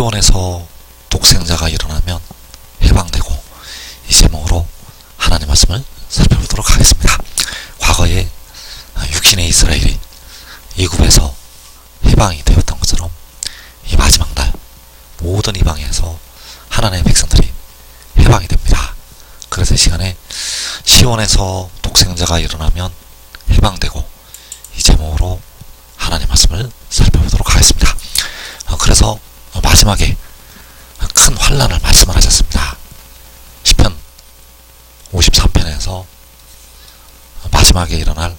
시온에서 독생자가 일어나면 해방되고 이 제목으로 하나님 말씀을 살펴보도록 하겠습니다. 과거에 육신의 이스라엘이 이굽에서 해방이 되었던 것처럼 이 마지막 날 모든 이방에서 하나님의 백성들이 해방이 됩니다. 그래서 이 시간에 시온에서 독생자가 일어나면 해방되고 이 제목으로 하나님 말씀을 살펴보도록 하겠습니다. 어, 그래서 마지막에 큰 환란을 말씀을 하셨습니다. 시편 53편에서 마지막에 일어날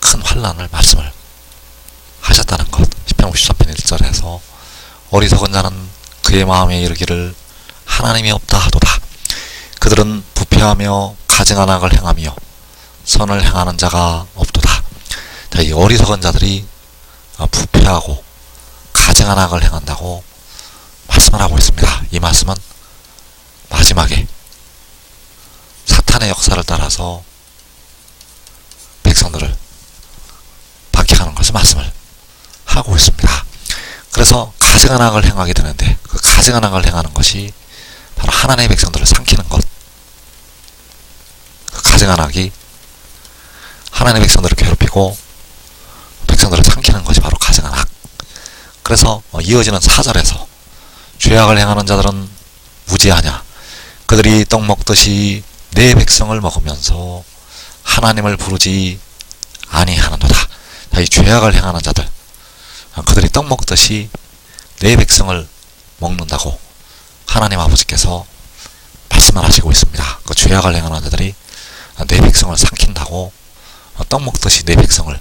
큰 환란을 말씀을 하셨다는 것. 시편 53편 1절에서 어리석은 자는 그의 마음에 이르기를 하나님이 없다 하도다. 그들은 부패하며 가증한 악을 행하며 선을 행하는 자가 없도다. 자, 이 어리석은 자들이 부패하고 가증한 악을 행한다고 말씀을 하고 있습니다. 이 말씀은 마지막에 사탄의 역사를 따라서 백성들을 박해하는 것을 말씀을 하고 있습니다. 그래서 가증한 악을 행하게 되는데 그 가증한 악을 행하는 것이 바로 하나님의 백성들을 삼키는 것. 그 가증한 악이 하나님의 백성들을 괴롭히고 백성들을 삼키는 것이 바로 가증한 악. 그래서 이어지는 사절에서 죄악을 행하는 자들은 무지하냐. 그들이 떡 먹듯이 내 백성을 먹으면서 하나님을 부르지 아니하는도다. 이 죄악을 행하는 자들, 그들이 떡 먹듯이 내 백성을 먹는다고 하나님 아버지께서 말씀을 하시고 있습니다. 그 죄악을 행하는 자들이 내 백성을 삼킨다고 떡 먹듯이 내 백성을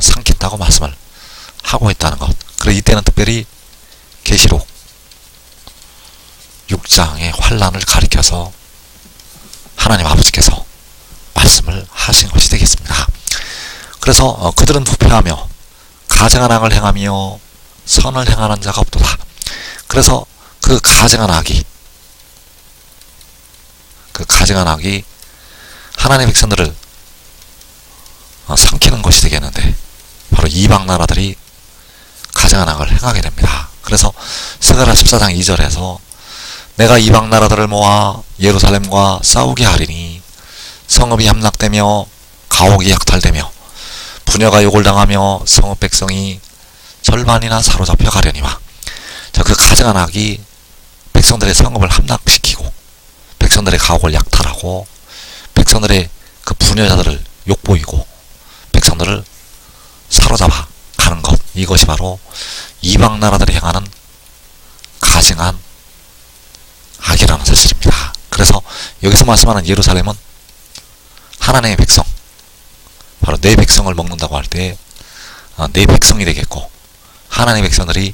삼킨다고 말씀을 하고 있다는 것. 그리고 이때는 특별히 계시록 6장의 환란을 가리켜서 하나님 아버지께서 말씀을 하신 것이 되겠습니다. 그래서 어, 그들은 부패하며 가증한 악을 행하며 선을 행하는 자가 없도다. 그래서 그 가증한 악이 그 가증한 악이 하나님의 백성들을 어, 삼키는 것이 되겠는데 바로 이방 나라들이 가증한 악을 행하게 됩니다. 그래서 스가라 14장 2절에서 내가 이방 나라들을 모아 예루살렘과 싸우게 하리니 성읍이 함락되며 가옥이 약탈되며 부녀가 욕을 당하며 성읍 백성이 절반이나 사로잡혀 가려니와 자, 그 가증한 악이 백성들의 성읍을 함락시키고 백성들의 가옥을 약탈하고 백성들의 그 부녀자들을 욕보이고 백성들을 이것이 바로 이방 나라들이 행하는 가증한 악이라는 사실입니다. 그래서 여기서 말씀하는 예루살렘은 하나님의 백성, 바로 내 백성을 먹는다고 할 때내 어, 백성이 되겠고 하나님의 백성들이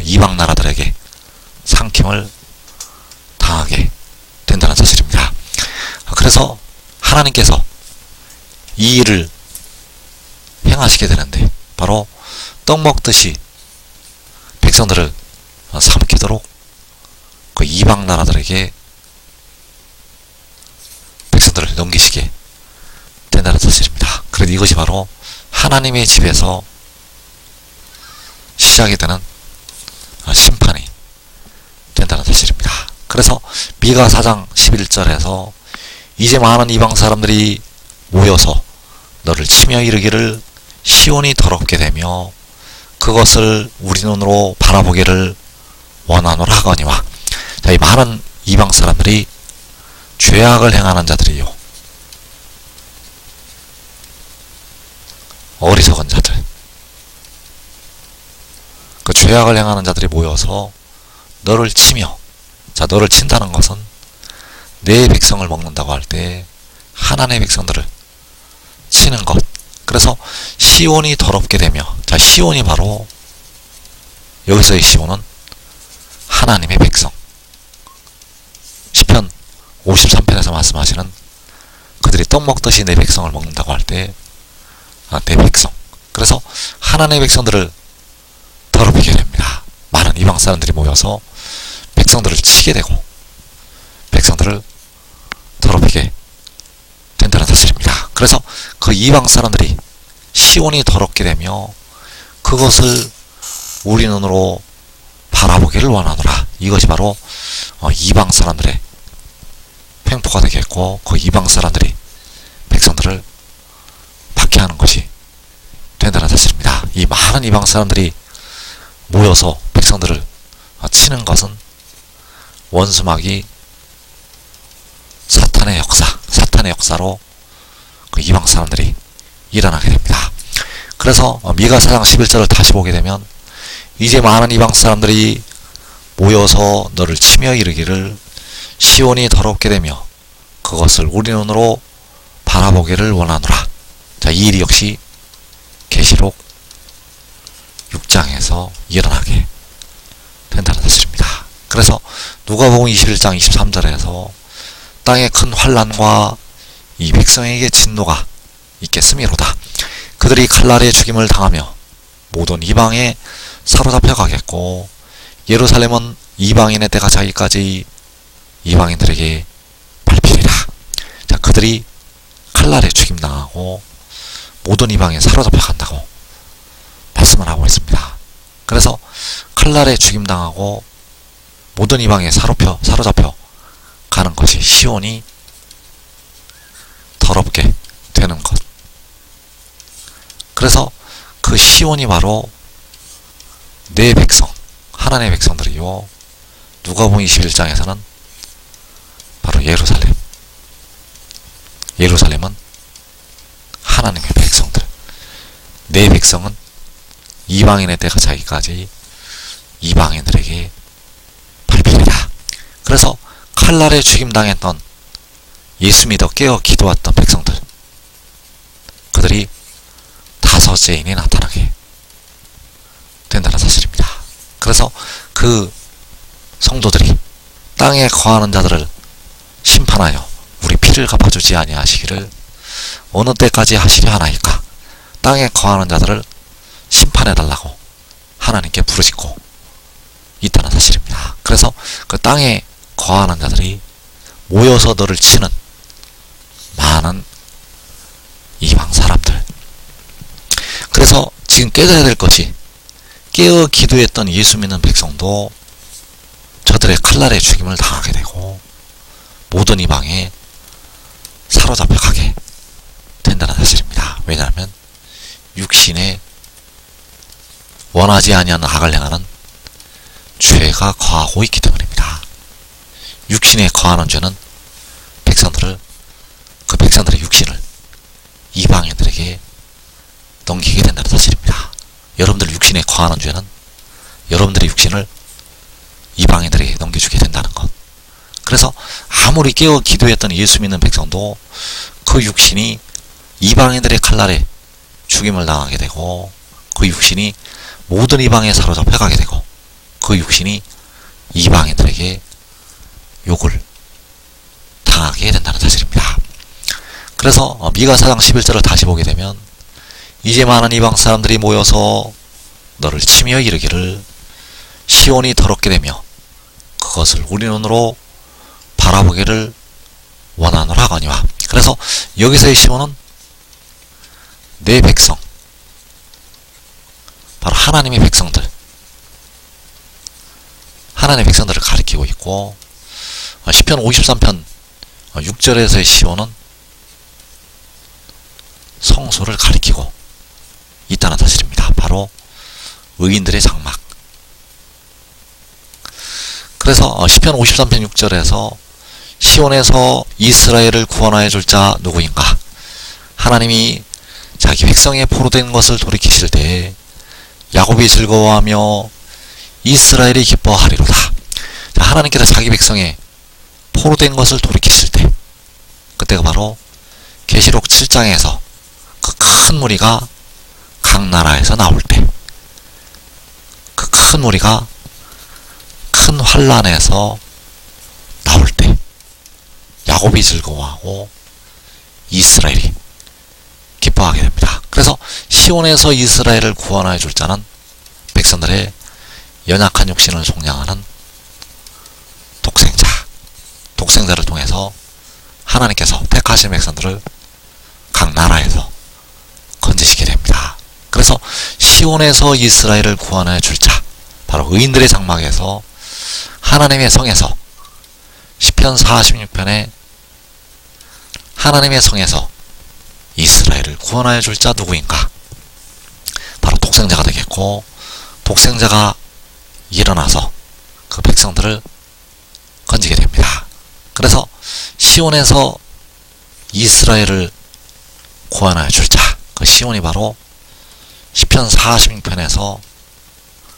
이방 나라들에게 상킴을 당하게 된다는 사실입니다. 그래서 하나님께서 이 일을 행하시게 되는데 바로 떡 먹듯이 백성들을 삼키도록 그 이방 나라들에게 백성들을 넘기시게 된다는 사실입니다. 그래도 이것이 바로 하나님의 집에서 시작이 되는 심판이 된다는 사실입니다. 그래서 미가 4장 11절에서 이제 많은 이방 사람들이 모여서 너를 치며 이르기를 시온이 더럽게 되며 그것을 우리 눈으로 바라보기를 원하노라 하거니와 자, 이 많은 이방 사람들이 죄악을 행하는 자들이요. 어리석은 자들. 그 죄악을 행하는 자들이 모여서 너를 치며, 자, 너를 친다는 것은 내 백성을 먹는다고 할 때 하나님의 백성들을 치는 것. 그래서 시온이 더럽게 되며, 자, 시온이 바로 여기서의 시온은 하나님의 백성. 53편에서 말씀하시는 그들이 떡 먹듯이 내 백성을 먹는다고 할 때, 아, 내 백성. 그래서 하나님의 백성들을 더럽히게 됩니다. 많은 이방 사람들이 모여서 백성들을 치게 되고, 백성들을 더럽히게 된다는 사실입니다. 그래서 그 이방 사람들이 시온이 더럽게 되며, 그것을 우리 눈으로 바라보기를 원하노라. 이것이 바로 어, 이방 사람들의 횡포가 되겠고 그 이방 사람들이 백성들을 박해하는 것이 된다는 사실입니다. 이 많은 이방 사람들이 모여서 백성들을 어, 치는 것은 원수막이 사탄의 역사, 사탄의 역사로 그 이방 사람들이 일어나게 됩니다. 그래서 어, 미가 사장 11절을 다시 보게 되면 이제 많은 이방 사람들이 모여서 너를 치며 이르기를 시온이 더럽게 되며 그것을 우리 눈으로 바라보기를 원하노라. 자, 이 일이 역시 계시록 6장에서 일어나게 된다는 사실입니다. 그래서 누가복음 21장 23절에서 땅에 큰 환란과 이 백성에게 진노가 있겠음이로다. 그들이 칼날에 죽임을 당하며 모든 이방에 사로잡혀 가겠고 예루살렘은 이방인의 때가 자기까지 이방인들에게 밟히리라. 자, 그들이 칼날에 죽임당하고 모든 이방에 사로잡혀 간다고 말씀을 하고 있습니다. 그래서 칼날에 죽임당하고 모든 이방에 사로잡혀, 사로잡혀 가는 것이 시온이 더럽게 되는 것. 그래서 그 시온이 바로 내 백성, 하나님의 백성들이요. 누가복음 21장에서는 바로 예루살렘. 예루살렘은 하나님의 백성들. 내 백성은 이방인의 때가 자기까지 이방인들에게 밟히리라. 그래서 칼날에 죽임당했던 예수 믿어 깨어 기도했던 백성들. 그들이 다섯째인이 나타나게 된다는 사실입니다. 그래서 그 성도들이 땅에 거하는 자들을 심판하여 우리 피를 갚아주지 아니하시기를 어느 때까지 하시려 하나이까 땅에 거하는 자들을 심판해달라고 하나님께 부르짖고 있다는 사실입니다. 그래서 그 땅에 거하는 자들이 모여서 너를 치는 많은 이방 사람들. 그래서 지금 깨달아야 될 것이 깨어 기도했던 예수 믿는 백성도 저들의 칼날에 죽임을 당하게 되고 모든 이방에 사로잡혀 가게 된다는 사실입니다. 왜냐하면 육신에 원하지 아니하는 악을 행하는 죄가 거하고 있기 때문입니다. 육신에 거하는 죄는 백성들을 그 백성들의 육신을 이방인들에게 넘기게 된다는 사실입니다. 여러분들 육신에 거하는 죄는 여러분들의 육신을 이방인들에게 넘겨주게 된다는 것. 그래서 아무리 깨어 기도했던 예수 믿는 백성도 그 육신이 이방인들의 칼날에 죽임을 당하게 되고 그 육신이 모든 이방에 사로잡혀 가게 되고 그 육신이 이방인들에게 욕을 당하게 된다는 사실입니다. 그래서 미가 사장 11절을 다시 보게 되면 이제 많은 이방 사람들이 모여서 너를 치며 이르기를 시온이 더럽게 되며 그것을 우리 눈으로 바라보기를 원하노라 하거니와. 그래서 여기서의 시온은 내 백성 바로 하나님의 백성들 하나님의 백성들을 가리키고 있고 10편 53편 6절에서의 시온은 성소를 가리키고 있다는 사실입니다. 바로 의인들의 장막. 그래서 10편 53편 6절에서 시온에서 이스라엘을 구원하여 줄 자 누구인가? 하나님이 자기 백성의 포로된 것을 돌이키실 때 야곱이 즐거워하며 이스라엘이 기뻐하리로다. 자, 하나님께서 자기 백성의 포로된 것을 돌이키실 때 그때가 바로 계시록 7장에서 그 큰 무리가 각 나라에서 나올 때 그 큰 무리가 큰 환란에서 나올 때 야곱이 즐거워하고 이스라엘이 기뻐하게 됩니다. 그래서 시온에서 이스라엘을 구원하여 줄 자는 백성들의 연약한 육신을 속량하는 독생자, 독생자를 통해서 하나님께서 택하신 백성들을 각 나라에서 건지시게 됩니다. 그래서 시온에서 이스라엘을 구원하여 줄 자, 바로 의인들의 장막에서 하나님의 성에서 시편 46편에 하나님의 성에서 이스라엘을 구원하여 줄 자 누구인가? 바로 독생자가 되겠고 독생자가 일어나서 그 백성들을 건지게 됩니다. 그래서 시온에서 이스라엘을 구원하여 줄 자, 그 시온이 바로 시편 46편에서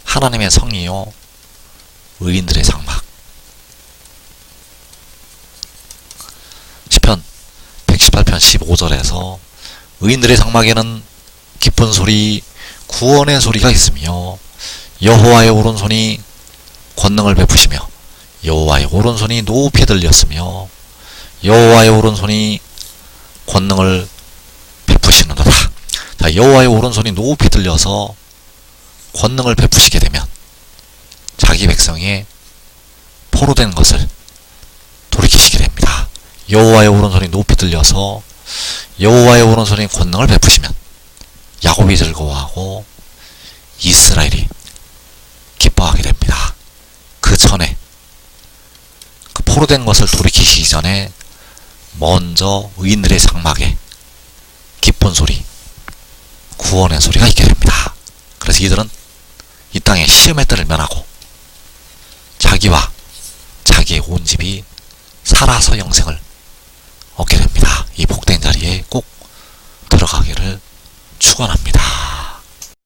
하나님의 성이요 의인들의 장막 시편 118편 15절에서 의인들의 장막에는 기쁜 소리 구원의 소리가 있으며 여호와의 오른손이 권능을 베푸시며 여호와의 오른손이 높이 들렸으며 여호와의 오른손이 권능을. 자, 여호와의 오른손이 높이 들려서 권능을 베푸시게 되면 자기 백성의 포로 된 것을 돌이키시게 됩니다. 여호와의 오른손이 높이 들려서 여호와의 오른손이 권능을 베푸시면 야곱이 즐거워하고 이스라엘이 기뻐하게 됩니다. 그 전에 그 포로된 것을 돌이키시기 전에 먼저 의인들의 장막에 기쁜 소리, 구원의 소리가 있게 됩니다. 그래서 이들은 이 땅에 시험의 때를 면하고 자기와 자기의 온 집이 살아서 영생을 얻게 됩니다. 이 복된 자리에 꼭 들어가기를 축원합니다.